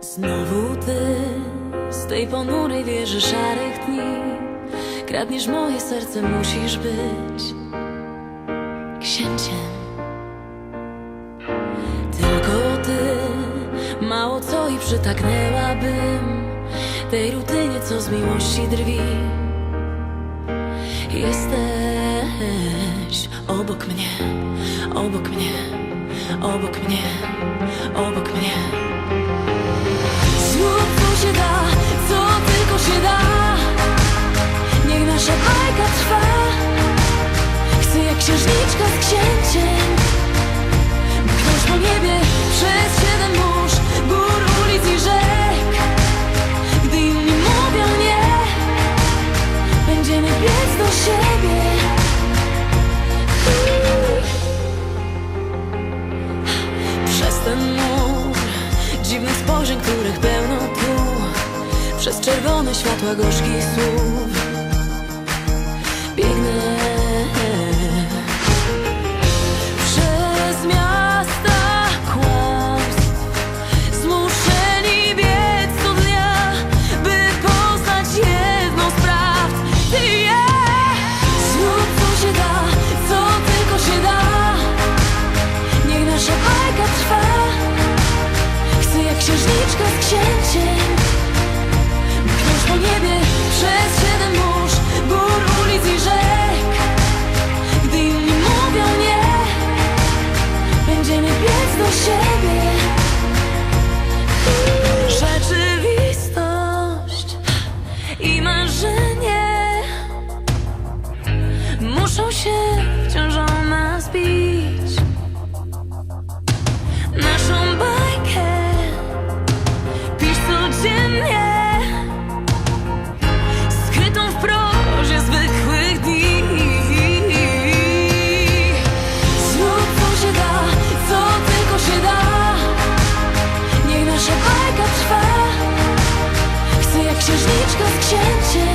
Znowu ty z tej ponurej wieży szarych dni. Kradniesz moje serce, musisz być księciem. Tylko ty, mało co i przytaknęłabym Tej rutynie, co z miłości drwi. Jesteś obok mnie, obok mnie, obok mnie, obok mnie księżniczka z księciem. Ktoś po niebie przez siedem mórz Gór, ulic i rzek. Gdy inni mówią nie Będziemy biec do siebie. Przez ten mur Dziwnych spojrzeń, których pełno tu Przez czerwone światła gorzkich słów. Biegnę księżniczka z księżniczka z księciem